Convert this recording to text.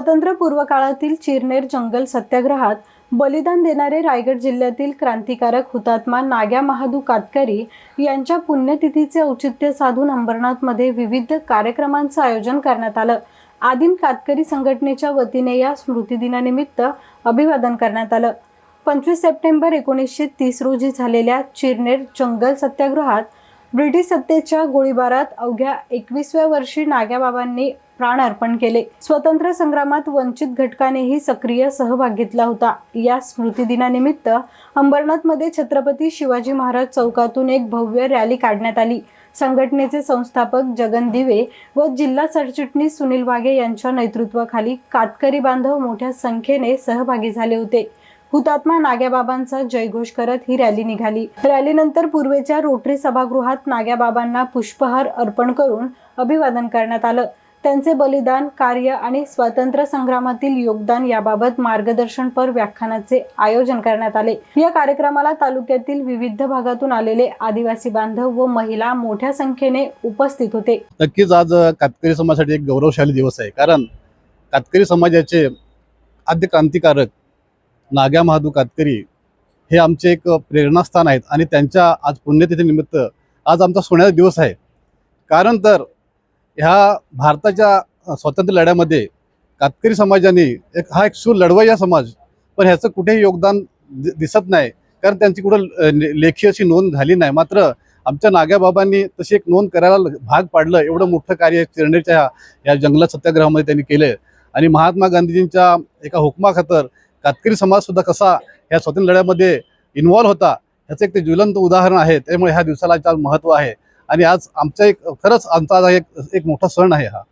पूर्व काळातील चिरनेर जंगल सत्याग्रहात बलिदान देणारे रायगड जिल्ह्यातील क्रांतिकारक हुतात्मा नाग्या महादू कातकरी यांच्या पुण्यतिथीचे औचित्य साधून अंबरनाथमध्ये विविध कार्यक्रमांचं आयोजन करण्यात आलं. आदिम कातकरी संघटनेच्या वतीने या स्मृतिदिनानिमित्त अभिवादन करण्यात आलं. पंचवीस सप्टेंबर एकोणीसशे तीस रोजी झालेल्या चिरनेर जंगल सत्याग्रहात ब्रिटिश सत्तेच्या गोळीबारात अवघ्या एकवीसव्या वर्षी नाग्याबाबांनी प्राण अर्पण केले. स्वतंत्र संग्रामात वंचित घटकानेही सक्रिय सहभाग घेतला होता. या स्मृतिदिनानिमित्त अंबरनाथमध्ये छत्रपती शिवाजी महाराज चौकातून एक भव्य रॅली काढण्यात आली. संघटनेचे संस्थापक जगन दिवे व जिल्हा सरचिटणीस सुनील वाघे यांच्या नेतृत्वाखाली कातकरी बांधव मोठ्या संख्येने सहभागी झाले होते. हुतात्मा नाग्याबाबांचा जयघोष करत ही रॅली निघाली. रॅलीनंतर पूर्वेच्या रोटरी सभागृहात नाग्याबाबांना पुष्पहार अर्पण करून अभिवादन करण्यात आलं. त्यांचे बलिदान कार्य आणि स्वातंत्र्य संग्रामातील योगदान याबाबत मार्गदर्शनपर व्याख्यानाचे आयोजन करण्यात आले. या कार्यक्रमाला तालुक्यातील विविध भागातून आलेले आदिवासी बांधव व महिला मोठ्या संख्येने उपस्थित होते. नक्कीच आज कातकरी समाजासाठी एक गौरवशाली दिवस आहे. कारण कातकरी समाजाचे आद्य क्रांतिकारक नाग्या महादू कातकरी हे आमचे एक प्रेरणास्थान आहेत आणि त्यांच्या आज पुण्यतिथीनिमित्त आज आमचा सोन्याचा दिवस आहे. कारण तर ह्या भारताच्या स्वातंत्र्य लढ्यामध्ये कातकरी समाजाने एक हा एक शूर लढवय्या समाज पण ह्याचं कुठेही योगदान दि- दिसत नाही. कारण त्यांची कुठं लेखी अशी नोंद झाली नाही. मात्र आमच्या नाग्याबाबांनी तशी एक नोंद करायला भाग पाडलं. एवढं मोठं कार्य चिरणेच्या ह्या- या जंगलात सत्याग्रहामध्ये त्यांनी केलं आणि महात्मा गांधीजींच्या एका हुकमाखातर कातकरी समाजसुद्धा कसा या स्वातंत्र्य लढ्यामध्ये इन्व्हॉल्व्ह होता ह्याचं एक ते ज्वलंत उदाहरण आहे. त्यामुळे ह्या दिवसाला आज महत्त्व आहे. आणि आज आमचा एक खरंच आमचा एक एक मोठा सण आहे हा.